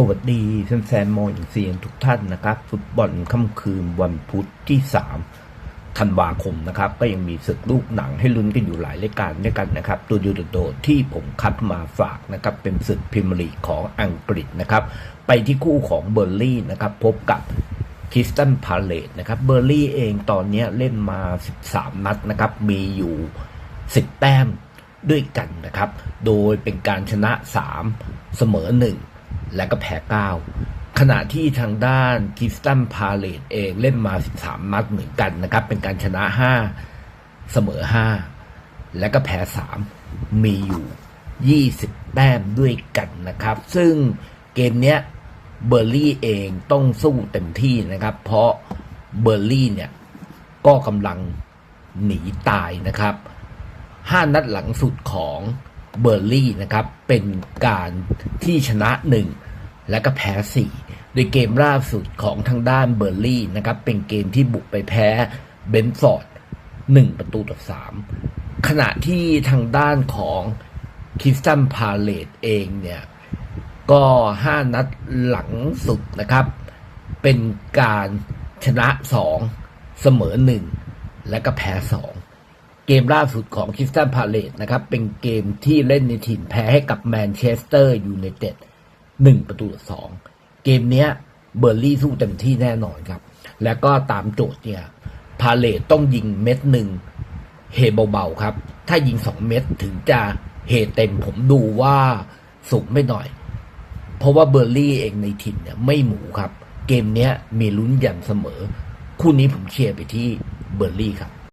สวัสดีแฟนๆมออย่างเซียนทุกท่านนะครับ ฟุตบอลค่ำคืนวันพุธที่ 3 ธันวาคมนะครับ ก็ยังมีศึกลูกหนังให้ลุ้นกันอยู่หลายรายการด้วยกันนะครับ ตัวยูโดดที่ผมคัดมาฝากนะครับ เป็นศึกพรีเมียร์ลีกของอังกฤษนะครับ ไปที่คู่ของเบอร์ลี่นะครับ พบกับคริสตันพาเลตนะครับ เบอร์ลี่เองตอนนี้เล่นมา 13 นัดนะครับ มีอยู่ 10 แต้มด้วยกันนะครับ โดยเป็นการชนะ 3 เสมอ 1 และก็แพ้9ขณะที่ทางด้านกิสตันพาเลตเองเล่นมา 13 นัดเหมือนกันนะครับ เป็นการชนะ 5 เสมอ 5 และก็แพ้ 3 มีอยู่ 20 แต้มด้วยกันนะครับ ซึ่งเกมเนี้ยเบอร์ลี่เองต้องสู้เต็มที่นะครับ เพราะเบอร์ลี่เนี่ย ก็กำลังหนีตายนะครับห้านัดหลังสุดของเบอร์ลี่นะครับ เป็นการที่ชนะหนึ่ง และก็แพ้สี่โดยเกมล่าสุดของทางด้านเบอร์ลี่นะครับเป็นเกมที่บุกไปแพ้เบนฟอร์ดหนึ่งประตูต่อสามขณะที่ทางด้านของคิสตันพาเลตเองเนี่ยก็ห้านัดหลังสุดนะครับ เป็นการชนะสองเสมอหนึ่งและก็แพ้สองเกมล่าสุดของคริสตันพาเลตนะครับ เป็นเกมที่เล่นในถิ่นแพ้ให้กับแมนเชสเตอร์ยูไนเต็ด หนึ่งประตูต่อสองเกมเนี้ยเบอร์ลี่สู้เต็มที่แน่นอนครับ แล้วก็ตามโจทย์เนี่ยพาเลตต้องยิงเม็ดหนึ่งเฮเบาๆครับ ถ้ายิงสองเม็ดถึงจะเฮเต็มผมดูว่าสูงไม่หน่อย เพราะว่าเบอร์ลี่เองในถิ่นเนี่ยไม่หมูครับ เกมเนี้ยมีลุ้นย่างเสมอ คู่นี้ผมเชียร์ไปที่เบอร์ลี่ครับ